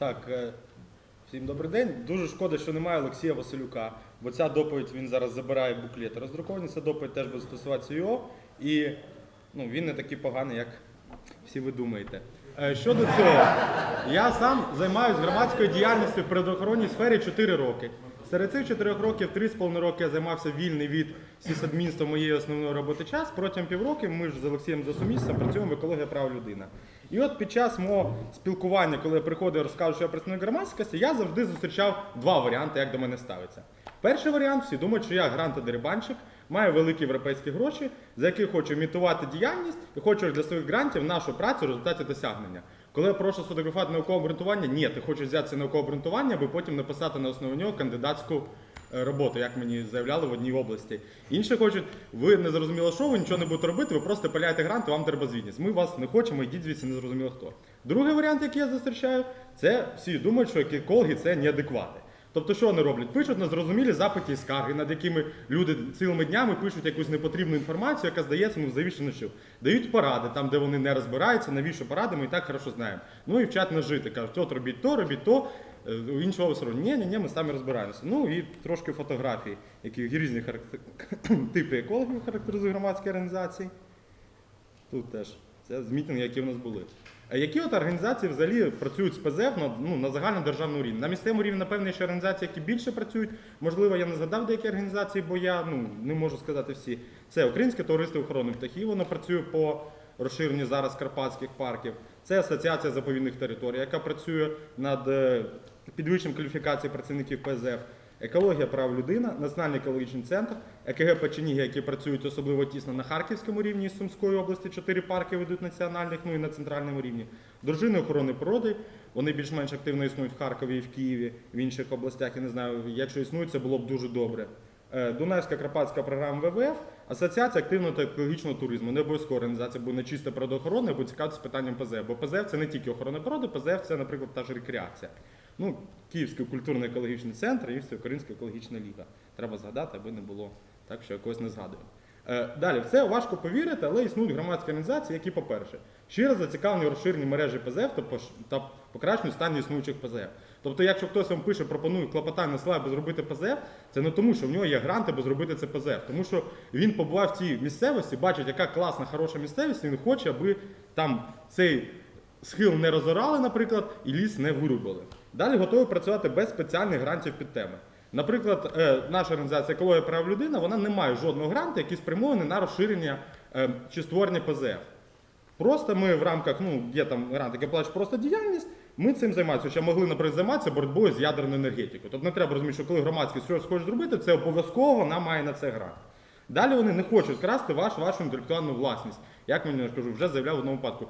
Так, е, всім добрий день. Дуже шкода, що немає Олексія Василюка, бо ця доповідь він зараз забирає буклети роздруковані. Ця доповідь теж буде стосуватися його. І ну, він не такий поганий, як всі ви думаєте. Е, Щодо цього, я сам займаюся громадською діяльністю в природоохоронній сфері 4 роки. Серед цих 4 років 3,5 роки я займався вільний від сісадмінства моєї основної роботи час. Протягом півроку ми ж з Олексієм Засумісцем працюємо в екологія прав людина. І от під час мого спілкування, коли я приходив і розказую, що я представник громадськості, я завжди зустрічав два варіанти, як до мене ставиться. Перший варіант всі думають, що я грантодерибанщик, маю великі європейські гроші, за які хочу імітувати діяльність і хочу для своїх грантів нашу працю результаті досягнення. Коли я прошу сфотографувати наукове обґрунтування, ні, ти хочеш взяти це наукове обґрунтування, аби потім написати на основі нього кандидатську роботу, як мені заявляли в одній області. Інші хочуть, ви не зрозуміло, що ви нічого не будете робити, ви просто пиляєте грант, вам треба звітність. Ми вас не хочемо, йдіть звідси не зрозуміло хто. Другий варіант, який я зустрічаю, це всі думають, що екологи це неадеквати. Тобто, що вони роблять? Пишуть незрозумілі запити і скарги, над якими люди цілими днями пишуть якусь непотрібну інформацію, яка здається, ну завіщо що. Дають поради там, де вони не розбираються, навіщо поради, ми і так хорошо знаємо. Ну і вчать не жити. Кажуть, от робіть то, робіть то. Е, У іншого офісу ні, ні, ні, ми самі розбираємося. Ну і трошки фотографій, які різні характер... типи екологів характеризують громадські організації. Тут теж. Це з мітинги, які в нас були. А які от організації взагалі працюють з ПЗФ на, ну, на загальнодержавному рівні? На місцевому рівні, напевно, ще організації, які більше працюють. Можливо, я не згадав деякі організації, бо я ну, не можу сказати всі. Це Українське товариство охорони птахів, воно працює по розширенню зараз карпатських парків. Це Асоціація заповідних територій, яка працює над е, підвищенням кваліфікації працівників ПЗФ. Екологія прав людина, Національний екологічний центр, ЕКГ Печеніги, які працюють особливо тісно на Харківському рівні з Сумської області, чотири парки ведуть національних, ну і на центральному рівні. Дружини охорони природи, вони більш-менш активно існують в Харкові і в Києві, в інших областях, я не знаю, якщо існують, це було б дуже добре. Е, Дунайська Карпатська програма ВВФ, Асоціація активного та екологічного туризму, не обов'язкова організація, бо не чисто природоохоронна, або цікавитися питанням ПЗФ. Бо ПЗФ це не тільки охорона природи, ПЗФ це, наприклад, та ж рекреація. Ну, Київський культурно-екологічний центр і Всеукраїнська екологічна ліга. Треба згадати, аби не було так, що я когось не згадую. Е, Далі, в це важко повірити, але існують громадські організації, які, по-перше, щиро зацікавлені у розширенні мережі ПЗФ та пош- та покращенню стану існуючих ПЗФ. Тобто, якщо хтось вам пише, пропонує клопотання слабо аби зробити ПЗФ, це не тому, що в нього є гранти, аби зробити це ПЗФ, тому що він побував в цій місцевості, бачить, яка класна, хороша місцевість, і він хоче, аби там цей схил не розорали, наприклад, і ліс не вирубали. Далі готові працювати без спеціальних грантів під теми. Наприклад, е, наша організація Екологія прав людина вона не має жодного гранту, який спрямований на розширення е, чи створення ПЗФ. Просто ми в рамках, ну, є там грант, який плаче просто діяльність, ми цим займаємося. Хоча могли, наприклад, займатися боротьбою з ядерною енергетикою. Тобто не треба розуміти, що коли громадськість щось хоче зробити, це обов'язково вона має на це грант. Далі вони не хочуть красти ваш, вашу інтелектуальну власність. Як мені кажу, вже заявляв в одному випадку.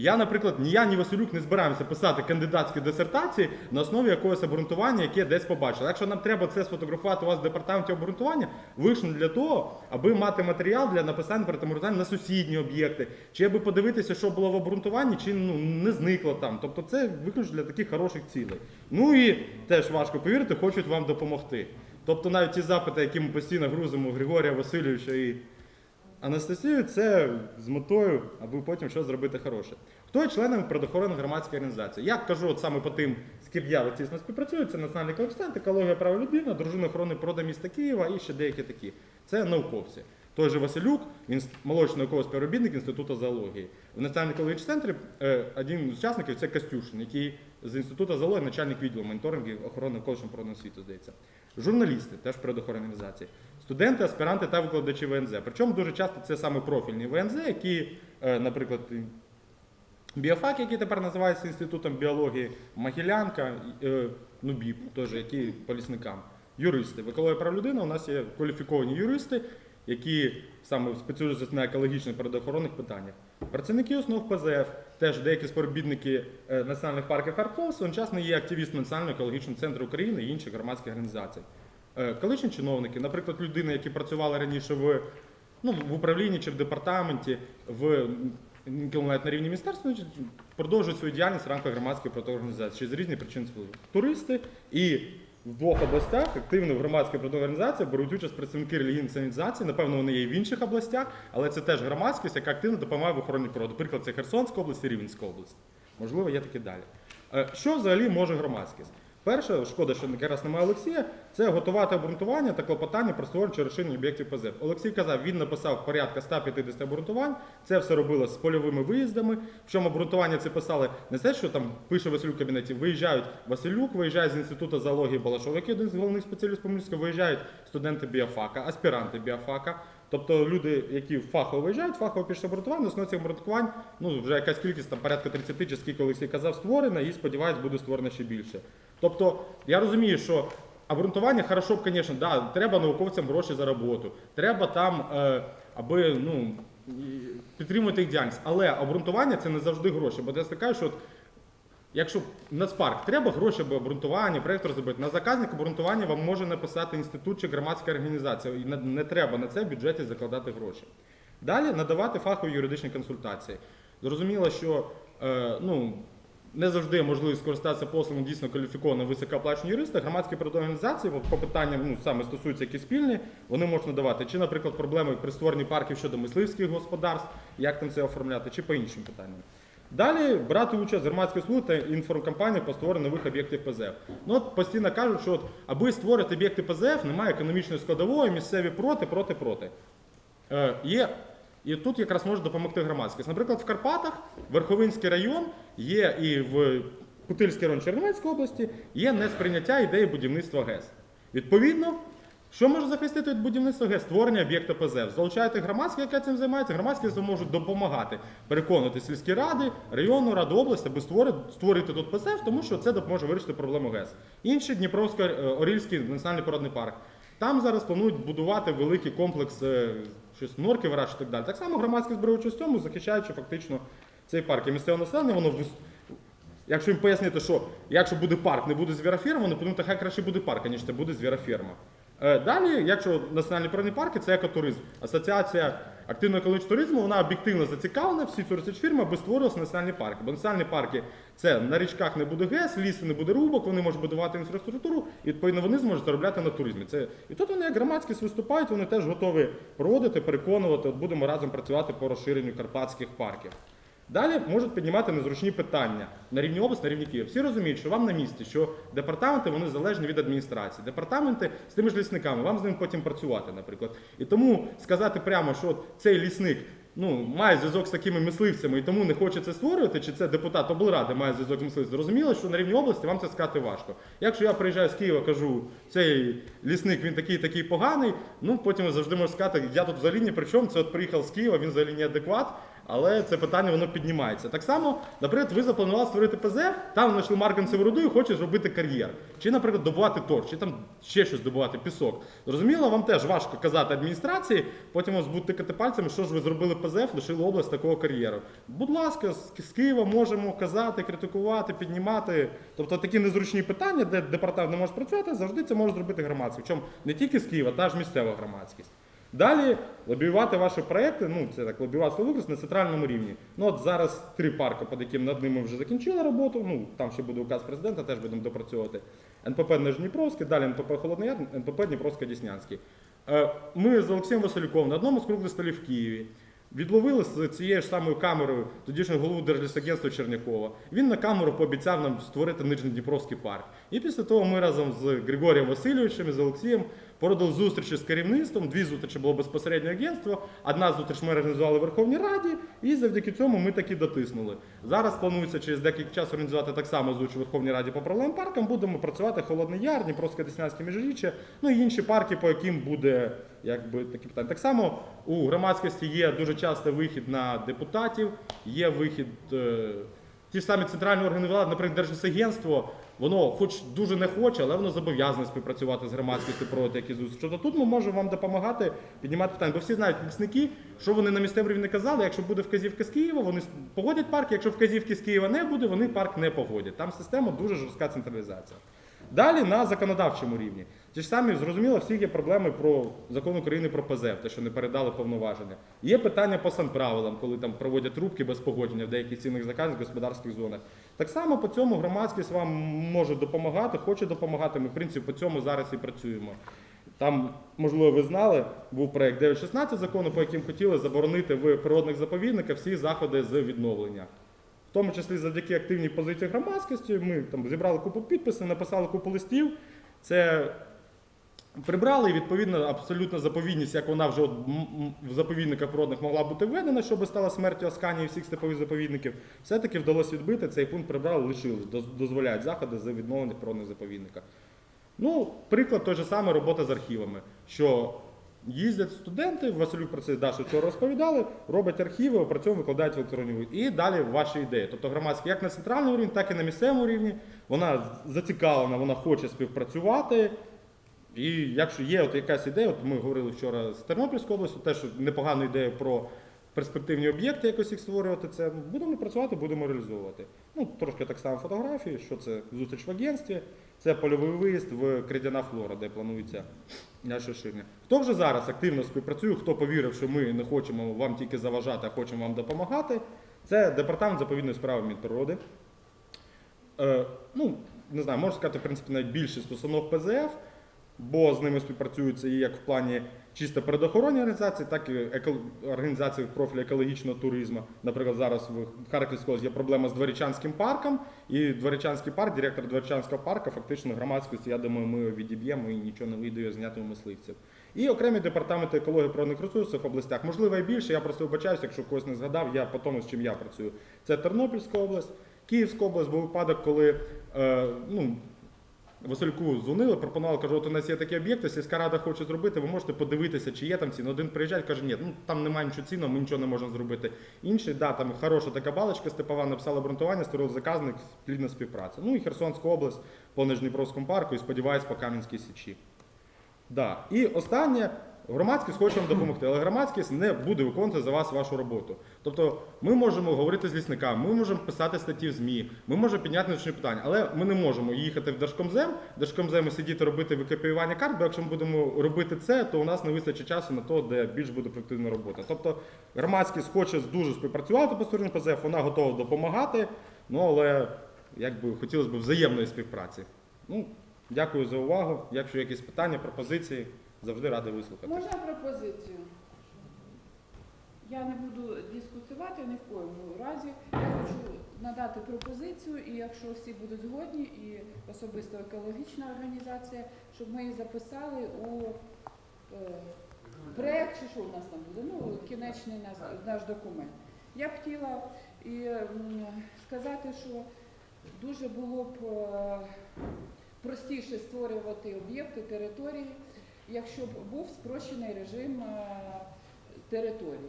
Я, наприклад, ні я, ні Василюк не збираємося писати кандидатські дисертації на основі якогось обґрунтування, яке десь побачили. Якщо нам треба це сфотографувати у вас в департаменті обґрунтування, вийшло для того, аби мати матеріал для написання перетаморозання на сусідні об'єкти, чи аби подивитися, що було в обґрунтуванні, чи ну, не зникло там. Тобто це виключно для таких хороших цілей. Ну і теж важко повірити, хочуть вам допомогти. Тобто навіть ті запити, які ми постійно грузимо Григорія Васильовича і Анастасію, це з метою, аби потім щось зробити хороше. Хто є членом природоохоронної громадської організації? Я кажу от саме по тим, з ким я тісно співпрацюю, це Національний коефіцієнт, екологія права людини, дружина охорони природи міста Києва і ще деякі такі. Це науковці. Той же Василюк, він молодший науковий співробітник Інституту зоології. В Національному екологічному центрі е, один з учасників це Костюшин, який з Інституту зоології, начальник відділу моніторингу охорони навколишнього природного світу, здається. Журналісти, теж природоохоронні організації, студенти, аспіранти та викладачі ВНЗ. Причому дуже часто це саме профільні ВНЗ, які, е, наприклад, біофак, який тепер називається Інститутом біології, Могилянка, е, ну БІП, теж, які по лісникам. Юристи. В прав людини у нас є кваліфіковані юристи, які саме спеціалізуються на екологічних природоохоронних питаннях. Працівники основ ПЗФ, теж деякі співробітники е, національних парків Харков, одночасно є активісти Національного екологічного центру України і інших громадських організацій. Е, Колишні чиновники, наприклад, людини, які працювали раніше в, ну, в управлінні чи в департаменті, в інколи навіть на рівні міністерства, продовжують свою діяльність в рамках громадської протиорганізації через різні причини впливу. Туристи і в двох областях активно в громадській протиорганізації беруть участь представники релігійних організацій. Напевно, вони є і в інших областях, але це теж громадськість, яка активно допомагає в охороні природи. Приклад, це Херсонська область і Рівненська область. Можливо, є такі далі. Е, Що взагалі може громадськість? Перше, шкода, що якраз немає Олексія, це готувати обґрунтування та клопотання про створення чи розширення об'єктів ПЗФ. Олексій казав, він написав порядка 150 обґрунтувань. Це все робилось з польовими виїздами. Причому обґрунтування це писали не те, що там пише Василюк в кабінеті. Виїжджають Василюк, виїжджає з інституту зоології Балашов, який один з головних спеціалістів Помільського, виїжджають студенти біофака, аспіранти біофака. Тобто люди, які фахово виїжджають, фахово пишуть обґрунтування, на основі цих обґрунтувань, ну вже якась кількість там порядка 30 чи скільки Олексій казав, створена, і сподіваюсь, буде створено ще більше. Тобто я розумію, що обґрунтування хорошо б, звісно, да, треба науковцям гроші за роботу, треба там, е, аби ну, підтримувати їх діяльність. Але обґрунтування це не завжди гроші. Бо я стикаю, що от, якщо Нацпарк треба гроші, аби обґрунтування, проєкт розробити, на заказник обґрунтування вам може написати інститут чи громадська організація. І не, треба на це в бюджеті закладати гроші. Далі надавати фахові юридичні консультації. Зрозуміло, що е, ну, не завжди є скористатися послугами дійсно кваліфікованого високооплачені юриста. Громадські організації по питанням ну, саме стосуються які спільні, вони можуть надавати. Чи, наприклад, проблеми при створенні парків щодо мисливських господарств, як там це оформляти, чи по іншим питанням. Далі брати участь в громадській службі та інформкампанії по створенню нових об'єктів ПЗФ. Ну от постійно кажуть, що от, аби створити об'єкти ПЗФ, немає економічної складової, місцеві проти, проти, проти. Е, є, і тут якраз може допомогти громадськість. Наприклад, в Карпатах, Верховинський район є і в Путильський район Чернівецької області є несприйняття ідеї будівництва ГЕС. Відповідно, що може захистити від будівництва ГЕС? Створення об'єкта ПЗФ. Залучаєте громадське, яке цим займається, громадськість можуть допомагати переконати сільські ради, районну раду області, аби створити, тут ПЗФ, тому що це допоможе вирішити проблему ГЕС. Інший Дніпровсько-Орільський національний природний парк. Там зараз планують будувати великий комплекс е, щось норки вирощувати і так далі. Так само громадськість бере участь в цьому, захищаючи фактично цей парк. І місцеве населення, воно Якщо їм пояснити, що якщо буде парк, не буде звіроферма, вони подумають, хай краще буде парк, ніж це буде звіроферма. Е, Далі, якщо національні природні парки, це екотуризм. Асоціація активного екологічного туризму, вона об'єктивно зацікавлена, всі туристичні фірми, аби створювалися національні парки. Бо національні парки це на річках не буде ГЕС, лісу не буде рубок, вони можуть будувати інфраструктуру, і відповідно вони зможуть заробляти на туризмі. Це і тут вони як громадськість виступають, вони теж готові проводити, переконувати. От будемо разом працювати по розширенню карпатських парків. Далі можуть піднімати незручні питання на рівні області, на рівні Києва. Всі розуміють, що вам на місці, що департаменти вони залежні від адміністрації. Департаменти з тими ж лісниками, вам з ним потім працювати, наприклад. І тому сказати прямо, що цей лісник ну, має зв'язок з такими мисливцями і тому не хоче це створювати, чи це депутат облради має зв'язок з мисливцями, зрозуміло, що на рівні області вам це сказати важко. Якщо я приїжджаю з Києва, кажу, цей лісник він такий, такий поганий, ну потім завжди можете сказати, я тут взагалі ні при чому, це от приїхав з Києва, він взагалі не адекват. Але це питання воно піднімається. Так само, наприклад, ви запланували створити ПЗФ, там знайшли марганцеву руду і хочуть зробити кар'єр. Чи, наприклад, добувати торф, чи там ще щось добувати, пісок. Зрозуміло, вам теж важко казати адміністрації, потім вас будуть тикати пальцями, що ж ви зробили ПЗФ, лишили область такого кар'єру. Будь ласка, з Києва можемо казати, критикувати, піднімати. Тобто такі незручні питання, де департамент не може працювати, завжди це може зробити громадськість. Причому не тільки з Києва, та ж місцева громадськість. Далі лобіювати ваші проекти, ну це так лобіювати виклик на центральному рівні. Ну от зараз три парки, під яким над ними вже закінчили роботу. Ну там ще буде указ президента, теж будемо допрацьовувати. НПП Нижніпровський, далі НПП Холодний Яр, НПП Дніпровсько-Діснянський. Е, Ми з Олексієм Василюком на одному з круглих столів в Києві. Відловили з цією ж самою камерою тодішнього голову Держлісагентства Чернякова. Він на камеру пообіцяв нам створити Нижньодніпровський парк. І після того ми разом з Григорієм Васильовичем і з Олексієм породили зустрічі з керівництвом. Дві зустрічі було безпосередньо агентство. Одна зустріч ми організували в Верховній Раді, і завдяки цьому ми таки дотиснули. Зараз планується через декілька часу організувати так само зустріч у Верховній Раді по проблемним паркам. Будемо працювати Холодний Яр, Дніпровське Деснянське міжріччя, ну і інші парки, по яким буде якби такі питання. Так само у громадськості є дуже часто вихід на депутатів, є вихід. Е, Ті ж самі центральні органи влади, наприклад, Держагентство, воно хоч дуже не хоче, але воно зобов'язане співпрацювати з громадськістю проводити якісь зустрічі. Тобто тут ми можемо вам допомагати піднімати питання. Бо всі знають лісники, що вони на місцевому рівні казали, якщо буде вказівка з Києва, вони погодять парк, якщо вказівки з Києва не буде, вони парк не погодять. Там система дуже жорстка централізація. Далі на законодавчому рівні. Ті ж самі, зрозуміло, всіх є проблеми про закон України про ПЗФ, те, що не передали повноваження. Є питання по санправилам, коли там проводять рубки без погодження в деяких цінних заказів господарських зонах. Так само по цьому громадськість вам може допомагати, хоче допомагати. Ми, в принципі, по цьому зараз і працюємо. Там, можливо, ви знали, був проект 9.16 закону, по яким хотіли заборонити в природних заповідниках всі заходи з відновлення. Тому числі завдяки активній позиції громадськості, ми там зібрали купу підписів, написали купу листів. Це прибрали, і відповідно абсолютно заповідність, як вона вже в заповідниках природних могла бути введена, щоб стала смертю Асканії і всіх степових заповідників, все-таки вдалося відбити. Цей пункт прибрали, лишили, доз- дозволяють заходи за відновлення природних заповідника. Ну, приклад той же самий робота з архівами. Що їздять студенти, Василюк про це Даша вчора розповідали, роблять архіви, опрацьовують, викладають в електронні. І далі ваші ідеї. Тобто громадські як на центральному рівні, так і на місцевому рівні. Вона зацікавлена, вона хоче співпрацювати. І якщо є от якась ідея, от ми говорили вчора з Тернопільської області, теж непогану ідею про перспективні об'єкти, якось їх створювати, це будемо працювати, будемо реалізовувати. Ну, трошки так само фотографії, що це зустріч в агентстві, це польовий виїзд в Кридяна Флора, де планується ширення. Хто вже зараз активно співпрацює, хто повірив, що ми не хочемо вам тільки заважати, а хочемо вам допомагати, це департамент заповідної справи Мінприроди. Е, ну, не знаю, можна сказати, в принципі, навіть більшість установ ПЗФ, бо з ними співпрацюються і як в плані чисто природоохоронні організації, так і організації в профілі екологічного туризму. Наприклад, зараз в Харківській області є проблема з Дворічанським парком, і Дворічанський парк, директор Дворічанського парку, фактично громадськості, я думаю, ми відіб'ємо і нічого не вийде зняти у мисливців. І окремі департаменти екології природних ресурсів в областях. Можливо, і більше. Я просто вибачаюся, якщо когось не згадав, я по тому, з чим я працюю. Це Тернопільська область, Київська область, був випадок, коли е, ну, Васильку дзвонили, пропонували, кажу, от у нас є такі об'єкти, сільська рада хоче зробити, ви можете подивитися, чи є там ціни. Один приїжджає, каже, ні, ну там немає нічого цінного, ми нічого не можемо зробити. Інший, да, там хороша така балочка степова, написала обґрунтування, створив заказник, плідна співпраця. Ну і Херсонська область по Нижніпровському парку і сподіваюсь, по Кам'янській Січі. Да. І останнє, громадськість хоче вам допомогти, але громадськість не буде виконувати за вас вашу роботу. Тобто ми можемо говорити з лісниками, ми можемо писати статті в ЗМІ, ми можемо підняти навчні питання, але ми не можемо їхати в Держкомзем, Держкомзему сидіти робити викопіювання карт, бо якщо ми будемо робити це, то у нас не вистачить часу на те, де більш буде ефективна робота. Тобто громадськість хоче дуже співпрацювати по стороні ПЗФ, вона готова допомагати, ну але якби хотілося б взаємної співпраці. Ну, Дякую за увагу. Якщо якісь питання, пропозиції, завжди радий вислухати. Можна пропозицію? Я не буду дискусувати ні в коєму разі. Я хочу надати пропозицію, і якщо всі будуть згодні, і особисто екологічна організація, щоб ми її записали у е, проєкт, чи що у нас там буде, ну, кінечний наш, наш документ. Я б хотіла і, м, сказати, що дуже було б е, простіше створювати об'єкти, території, якщо б був спрощений режим е, територій.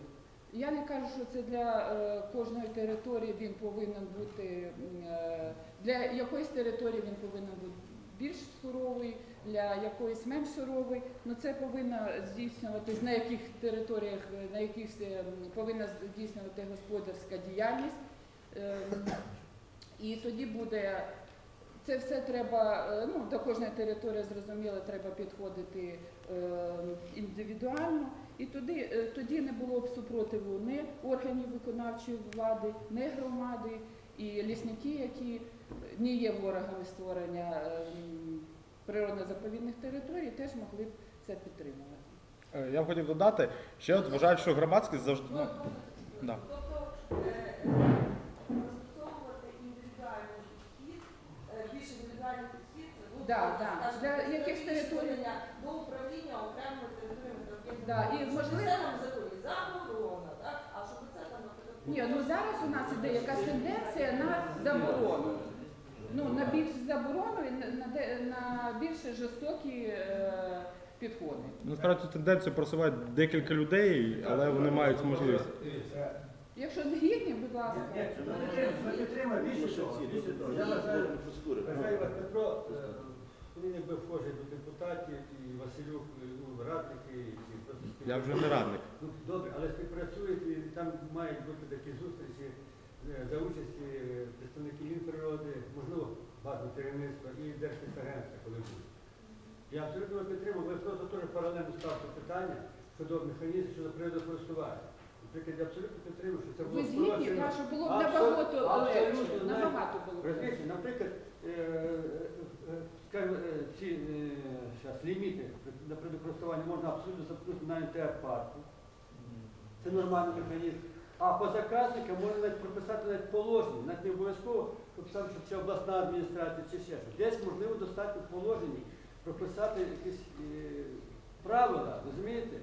Я не кажу, що це для е, кожної території він повинен бути е, для якоїсь території він повинен бути більш суровий, для якоїсь менш суровий. Ну це повинно здійснюватись на яких територіях, на яких повинна здійснювати господарська діяльність. Е, І тоді буде це все треба, е, ну, до кожної території зрозуміло, треба підходити е, індивідуально. І тоді, е, тоді не було б супротиву ні органів виконавчої влади, ні громади, і лісники, які не є ворогами створення природно-заповідних територій, теж могли б це підтримувати. Я б хотів додати, ще от вважаю, що громадськість завжди. Ну, да. Тобто застосовувати індивідуальний підхід, е, більш індивідуальний підхід, ну, Да, тобто, да. Для це якихось територій. до управління окремими територіями та. Да, і, можливо- Це нам в законі заборона, так? А щоб це там, Ні, ну зараз у нас іде якась тенденція на заборону. Ну, на більш заборону і на, на, де- на більш жорстокі е, підходи. Насправді цю тенденцію просувають декілька людей, але вони мають можливість. Якщо згідні, будь ласка. Ми підтримуємо більше того. більше того. Я вважаю, вас, Петро, е, він якби вхожий до депутатів, і Василюк, ну, радники, і просто Я вже не радник. Ну, добре, але співпрацюють, і там мають бути такі зустрічі е, за участі е, представників Мінприроди, можливо, базового керівництва і Держпідагентства, коли буде. Я абсолютно підтримую, ви просто теж паралельно ставте питання щодо механізму, щодо природокористування. Я абсолютно підтримую, що це було Ви згідні, спрощено. кажу, було б набагато легше. Набагато було б. Розумієте, наприклад, е, е, е, скажімо, е, ці е, щас, ліміти на природокористування можна абсолютно запустити на НТР парку. Це нормальний механізм. А по заказникам можна навіть прописати навіть положення, навіть не обов'язково, там щоб це обласна адміністрація чи ще щось. Десь можливо достатньо в положенні прописати якісь е, правила, розумієте?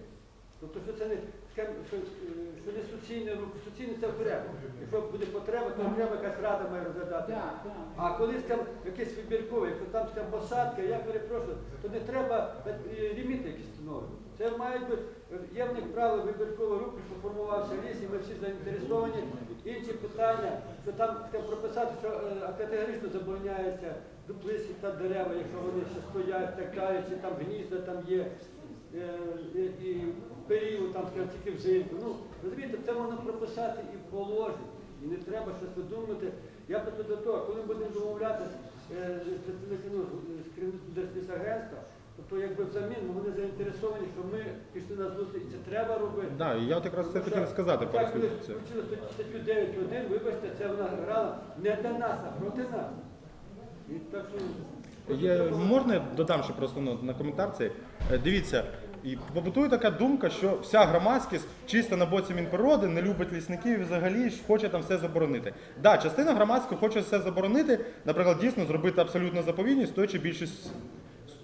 Тобто, що це не е, не суцільне, ну, суцільне це окремо. Якщо буде потреба, то окремо якась рада має розглядати. Да, да. А коли там якесь вибіркове, якщо там скажімо, посадка, я перепрошую, то не треба е, ліміти якісь встановлювати. Це мають бути є в них право вибіркової групи, що формувався ліс, і ми всі заінтересовані. Інші питання, що там прописати, що е, категорично забороняється дуплисті та дерева, якщо вони ще стоять, так далі, чи там гнізда там є. Е, і- І період там скажімо, тільки взимку. Ну, розумієте, це можна прописати і в положенні. І не треба щось видумувати. Я просто до того, коли будемо домовлятися е, з представниками ну, з керівництвом Держлісагентства, то, то якби взамін ну, вони заінтересовані, що ми пішли на зустріч, і це треба робити. Да, і я от якраз це хотів сказати Так, коли включили статтю- статтю 9.1, вибачте, це вона грала не для нас, а проти нас. І так що... Є, можна я додам ще просто ну, на коментар цей? Е, Дивіться, і побутує така думка, що вся громадськість чисто на боці Мінприроди, не любить лісників і взагалі хоче там все заборонити. Да, частина громадського хоче все заборонити, наприклад, дійсно зробити абсолютно заповідність, той чи більшість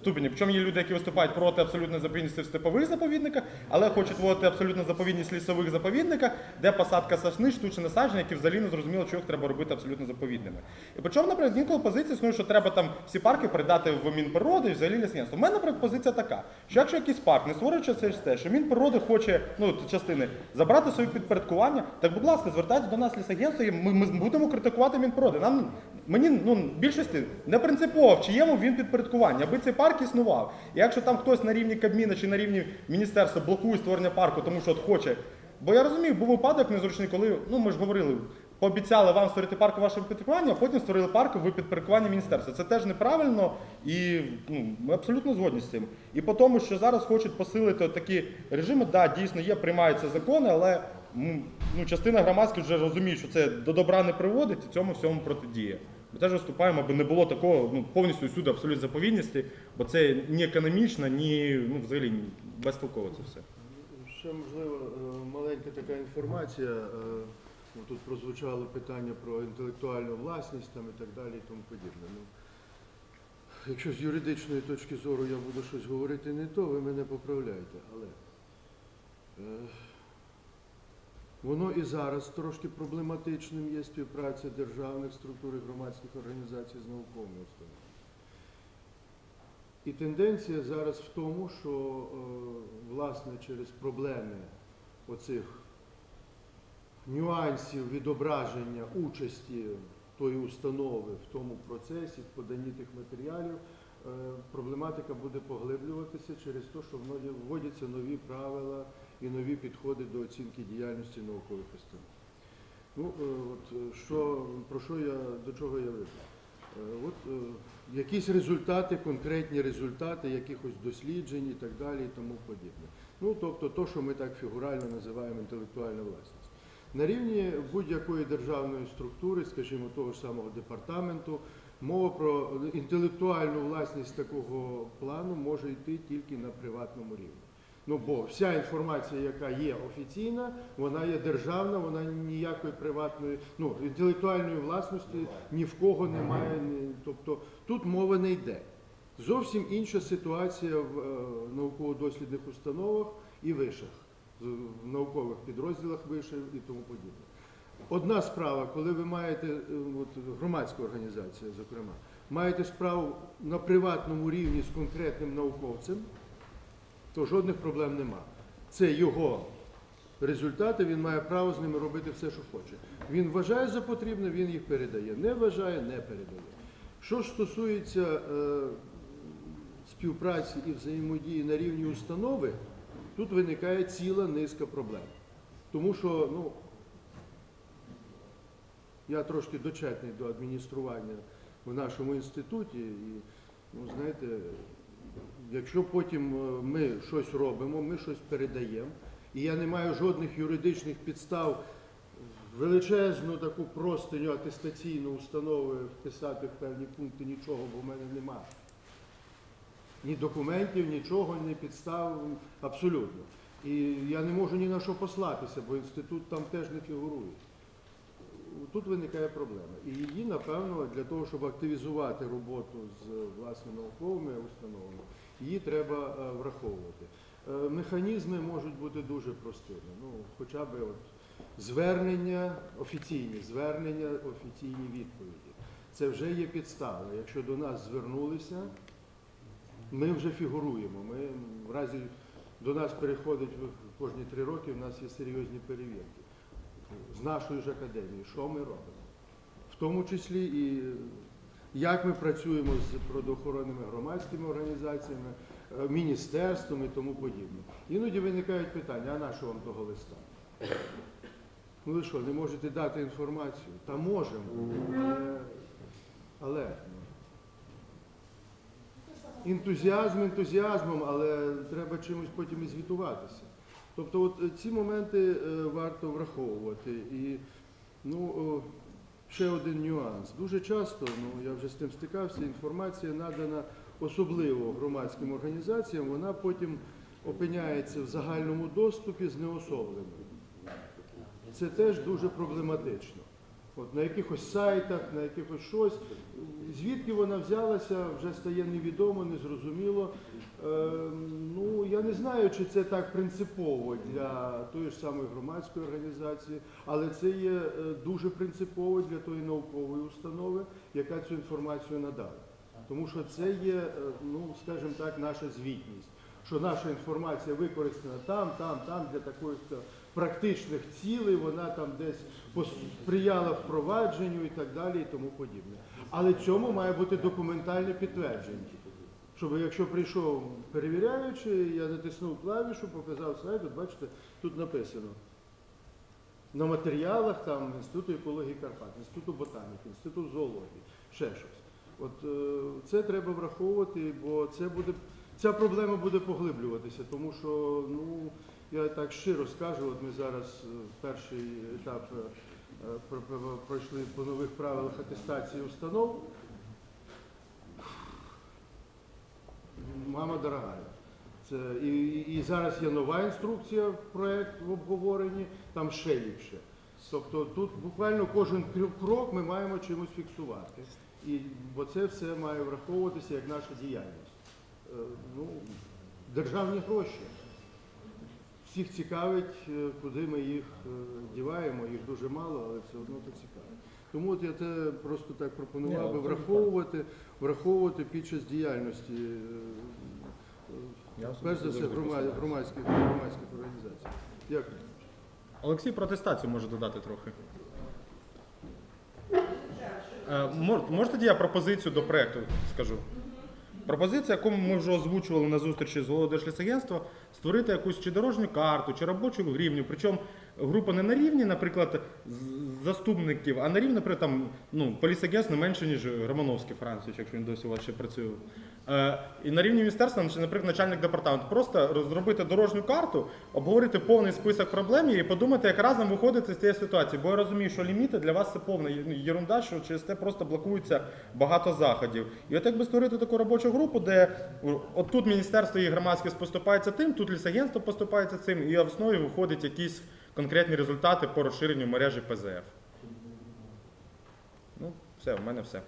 ступені. Причому є люди, які виступають проти абсолютної заповідності в степових заповідниках, але хочуть вводити абсолютну заповідність лісових заповідниках, де посадка сосни, штучне насадження, які взагалі не зрозуміло, чого їх треба робити абсолютно заповідними. І причому, наприклад, інколи позиція існує, що треба там всі парки передати в Мінприроди і взагалі лісництво. У мене, наприклад, позиція така, що якщо якийсь парк не створюючи це те, що Мінприроди хоче, ну, частини, забрати своє підпорядкування, так, будь ласка, звертайтесь до нас лісагентство, і ми, ми будемо критикувати Мінприроди. Нам Мені ну більшості не принципово, в чиєму він підпорядкуванні, аби цей парк існував. І якщо там хтось на рівні Кабміна чи на рівні міністерства блокує створення парку, тому що от хоче. Бо я розумію, був випадок незручний, коли ну ми ж говорили, пообіцяли вам створити парк у вашому а потім створили парк в підпорядкуванні міністерства. Це теж неправильно і ну, ми абсолютно згодні з цим. І по тому, що зараз хочуть посилити такі режими, да, дійсно є, приймаються закони, але ну, частина громадських вже розуміє, що це до добра не приводить і цьому всьому протидіє. Ми теж виступаємо, аби не було такого ну, повністю всюди абсолютно заповідності, бо це ні економічно, ні ну, взагалі ні, безтолково це все. Ще можливо е, маленька така інформація. е, Тут прозвучало питання про інтелектуальну власність там і так далі і тому подібне. Ну, якщо з юридичної точки зору я буду щось говорити не то, ви мене поправляєте. Але е, воно і зараз трошки проблематичним є співпраця державних структур і громадських організацій з науковими установами. І тенденція зараз в тому, що е, власне через проблеми оцих нюансів відображення участі тої установи в тому процесі, в поданні тих матеріалів, е, проблематика буде поглиблюватися через те, що вводяться нові правила і нові підходи до оцінки діяльності наукових установ. Ну, е, от, е, що, про що я, до чого я веду? Е, От якісь результати, конкретні результати якихось досліджень і так далі і тому подібне. Ну, тобто то, що ми так фігурально називаємо інтелектуальна власність. На рівні будь-якої державної структури, скажімо, того ж самого департаменту, мова про інтелектуальну власність такого плану може йти тільки на приватному рівні. Ну, бо вся інформація, яка є офіційна, вона є державна, вона ніякої приватної, ну, інтелектуальної власності ні в кого немає. ні- тобто тут мова не йде. Зовсім інша ситуація в е, науково-дослідних установах і вишах, в наукових підрозділах вишів і тому подібне. Одна справа, коли ви маєте, е, от, громадська організація, зокрема, маєте справу на приватному рівні з конкретним науковцем, то жодних проблем нема. Це його результати, він має право з ними робити все, що хоче. Він вважає за потрібне, він їх передає. Не вважає, не передає. Що ж стосується е, співпраці і взаємодії на рівні установи, тут виникає ціла низка проблем. Тому що, ну, я трошки дочетний до адміністрування в нашому інституті, і, ну, знаєте, якщо потім е, ми щось робимо, ми щось передаємо, і я не маю жодних юридичних підстав величезну таку простиню атестаційну установи вписати в певні пункти нічого, бо в мене немає. Ні документів, нічого, ні підстав, абсолютно. І я не можу ні на що послатися, бо інститут там теж не фігурує. Тут виникає проблема. І її, напевно, для того, щоб активізувати роботу з власне науковими установами, її треба е, враховувати. Е, Механізми можуть бути дуже простими. Ну, хоча б от звернення, офіційні звернення, офіційні відповіді. Це вже є підстава. Якщо до нас звернулися, ми вже фігуруємо. Ми в разі до нас переходить кожні три роки, у нас є серйозні перевірки з нашої ж академії, що ми робимо. В тому числі і як ми працюємо з природоохоронними громадськими організаціями, е, міністерством і тому подібне. Іноді виникають питання, а на що вам того листа? Ну ви що, не можете дати інформацію? Та можемо. Але ентузіазм ентузіазмом, але треба чимось потім і звітуватися. Тобто от е, ці моменти е, варто враховувати. І ну, ще один нюанс. Дуже часто, ну я вже з тим стикався, інформація надана особливо громадським організаціям, вона потім опиняється в загальному доступі з неособленою. Це теж дуже проблематично. От на якихось сайтах, на якихось щось. Звідки вона взялася, вже стає невідомо, незрозуміло. Е, ну, я не знаю, чи це так принципово для тої ж самої громадської організації, але це є е, дуже принципово для тої наукової установи, яка цю інформацію надала. Тому що це є, е, ну, скажімо так, наша звітність, що наша інформація використана там, там, там для таких практичних цілей, вона там десь сприяла впровадженню і так далі, і тому подібне. Але цьому має бути документальне підтвердження. Щоб якщо прийшов перевіряючий, я натиснув клавішу, показав сайт, от бачите, тут написано. На матеріалах там Інституту екології Карпат, Інституту ботаніки, Інституту зоології, ще щось. От е, це треба враховувати, бо це буде, ця проблема буде поглиблюватися, тому що, ну, я так щиро скажу, от ми зараз е, перший етап е, е, про- про- пройшли по нових правилах атестації установ. Мама дорога. Це, і, і, зараз є нова інструкція в проект в обговоренні, там ще ліпше. Тобто тут буквально кожен крок ми маємо чимось фіксувати. І, бо це все має враховуватися як наша діяльність. Ну, державні гроші. Всіх цікавить, е, куди ми їх е, діваємо, їх дуже мало, але все одно то цікаво. Тому от я це просто так пропонував би враховувати, враховувати під час діяльності, е, перш за все, громадських, громадських організацій. Дякую. Олексій про атестацію може додати трохи. Е, мор- я пропозицію до проекту скажу? Пропозиція, яку ми вже озвучували на зустрічі з головою Держлісагентства, створити якусь чи дорожню карту, чи робочу гривню. Причому група не на рівні, наприклад, заступників, а на рівні, наприклад, там, ну, полісагентств не менше, ніж Романовський Францович, якщо він досі у вас ще працює. Е, і на рівні міністерства, наприклад, начальник департаменту, просто розробити дорожню карту, обговорити повний список проблем і подумати, як разом виходити з цієї ситуації. Бо я розумію, що ліміти для вас це повна єрунда, що через це просто блокується багато заходів. І от якби створити таку робочу групу, де от тут міністерство і громадськість поступається тим, тут лісагентство поступається цим, і в основі виходять якісь конкретні результати по розширенню мережі ПЗФ. Ну, все, в мене все.